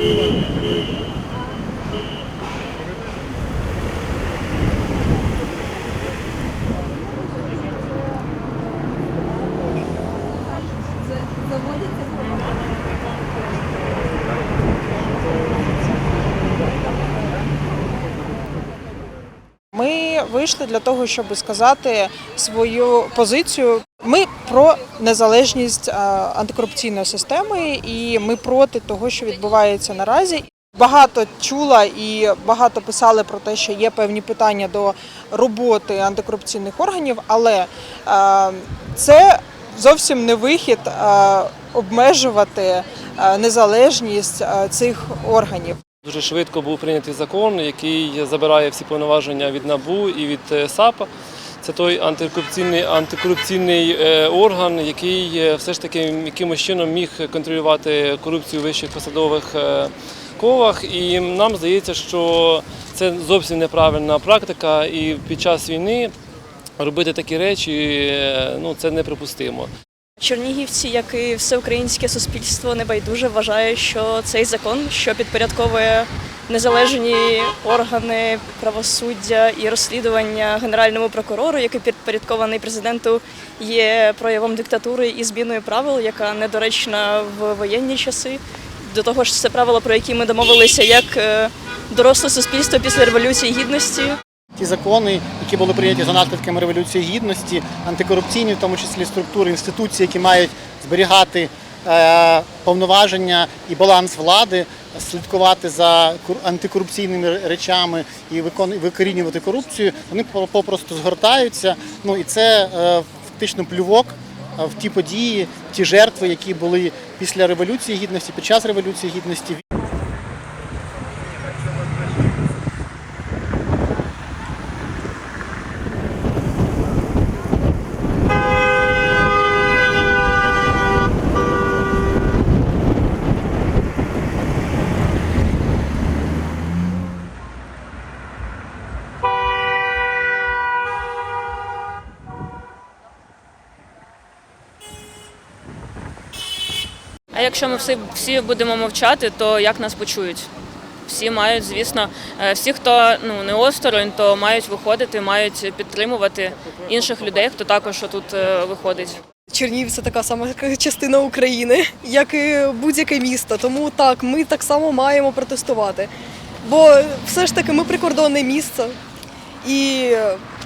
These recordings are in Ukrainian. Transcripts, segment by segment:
いい。Вийшли для того, щоб сказати свою позицію. Ми про незалежність е, антикорупційної системи, і ми проти того, що відбувається наразі. Багато чула і багато писали про те, що є певні питання до роботи антикорупційних органів, але е, це зовсім не вихід е, обмежувати незалежність цих органів. Дуже швидко був прийнятий закон, який забирає всі повноваження від НАБУ і від е, САПа. Це той антикорупційний антикорупційний е, орган, який е, все ж таки якимось чином міг контролювати корупцію в вищих посадових колах. І нам здається, що це зовсім неправильна практика, і під час війни робити такі речі ну це неприпустимо. Чернігівці, як і всеукраїнське суспільство, небайдуже вважає, що цей закон, що підпорядковує незалежні органи правосуддя і розслідування генеральному прокурору, який підпорядкований президенту, є проявом диктатури і зміною правил, яка недоречна в воєнні часи. До того ж, це правила, про які ми домовилися як е, доросле суспільство після революції гідності. Ті закони, які були прийняті за наслідками революції гідності, антикорупційні, в тому числі структури інституції, які мають зберігати е, повноваження і баланс влади, слідкувати за кор- антикорупційними речами і викорінювати корупцію, вони по- попросту згортаються. Ну і це е, фактично плювок е, в ті події, ті жертви, які були після революції гідності, під час революції гідності. А якщо ми всі, всі будемо мовчати, то як нас почують? Всі мають, звісно, е, всі, хто ну не осторонь, то мають виходити, мають підтримувати інших людей, хто також тут е, виходить. Чернігів це така сама частина України, як і будь-яке місто. Тому так, ми так само маємо протестувати. Бо все ж таки ми прикордонне місце, і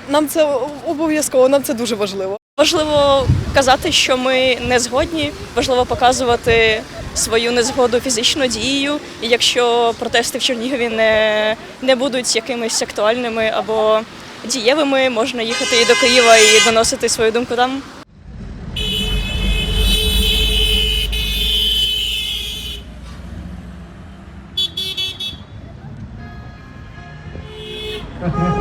нам це обов'язково, нам це дуже важливо. Важливо казати, що ми не згодні, важливо показувати свою незгоду фізичну дією. І якщо протести в Чернігові не не будуть якимись актуальними або дієвими, можна їхати і до Києва і доносити свою думку там. Okay.